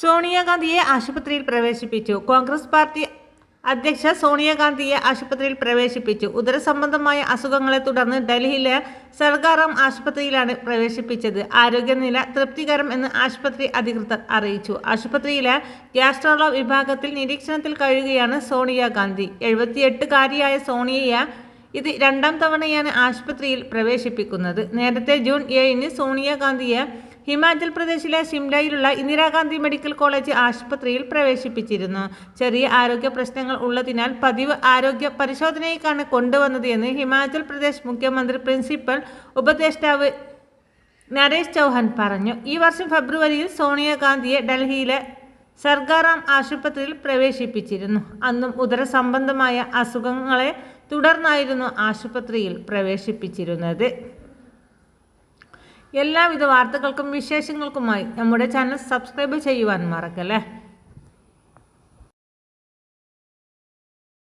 സോണിയാഗാന്ധിയെ ആശുപത്രിയിൽ പ്രവേശിപ്പിച്ചു. കോൺഗ്രസ് പാർട്ടി അധ്യക്ഷ സോണിയാഗാന്ധിയെ ആശുപത്രിയിൽ പ്രവേശിപ്പിച്ചു. ഉദരസംബന്ധമായ അസുഖങ്ങളെ തുടർന്ന് ഡൽഹിയിലെ സർഗാറാം ആശുപത്രിയിലാണ് പ്രവേശിപ്പിച്ചത്. ആരോഗ്യനില തൃപ്തികരം എന്ന് ആശുപത്രി അധികൃതർ അറിയിച്ചു. ആശുപത്രിയിലെ ഗ്യാസ്ട്രോളോ വിഭാഗത്തിൽ നിരീക്ഷണത്തിൽ കഴിയുകയാണ് സോണിയാഗാന്ധി. എഴുപത്തിയെട്ടുകാരിയായ സോണിയയെ ഇത് രണ്ടാം തവണയാണ് ആശുപത്രിയിൽ പ്രവേശിപ്പിക്കുന്നത്. നേരത്തെ ജൂൺ ഏഴിന് സോണിയാഗാന്ധിയെ ഹിമാചൽ പ്രദേശിലെ ഷിംലയിലുള്ള ഇന്ദിരാഗാന്ധി മെഡിക്കൽ കോളേജ് ആശുപത്രിയിൽ പ്രവേശിപ്പിച്ചിരുന്നു. ചെറിയ ആരോഗ്യ പ്രശ്നങ്ങൾ ഉള്ളതിനാൽ പതിവ് ആരോഗ്യ പരിശോധനയ്ക്കാണ് കൊണ്ടുവന്നത് എന്ന് ഹിമാചൽ പ്രദേശ് മുഖ്യമന്ത്രി പ്രിൻസിപ്പൽ ഉപദേഷ്ടാവ് നരേഷ് ചൗഹാൻ പറഞ്ഞു. ഈ വർഷം ഫെബ്രുവരിയിൽ സോണിയാഗാന്ധിയെ ഡൽഹിയിലെ സർഗാറാം ആശുപത്രിയിൽ പ്രവേശിപ്പിച്ചിരുന്നു. അന്നും ഉദര സംബന്ധമായ അസുഖങ്ങളെ തുടർന്നായിരുന്നു ആശുപത്രിയിൽ പ്രവേശിപ്പിച്ചിരുന്നത്. എല്ലാവിധ വാർത്തകൾക്കും വിശേഷങ്ങൾക്കുമായി നമ്മുടെ ചാനൽ സബ്സ്ക്രൈബ് ചെയ്യുവാൻ മറക്കല്ലേ?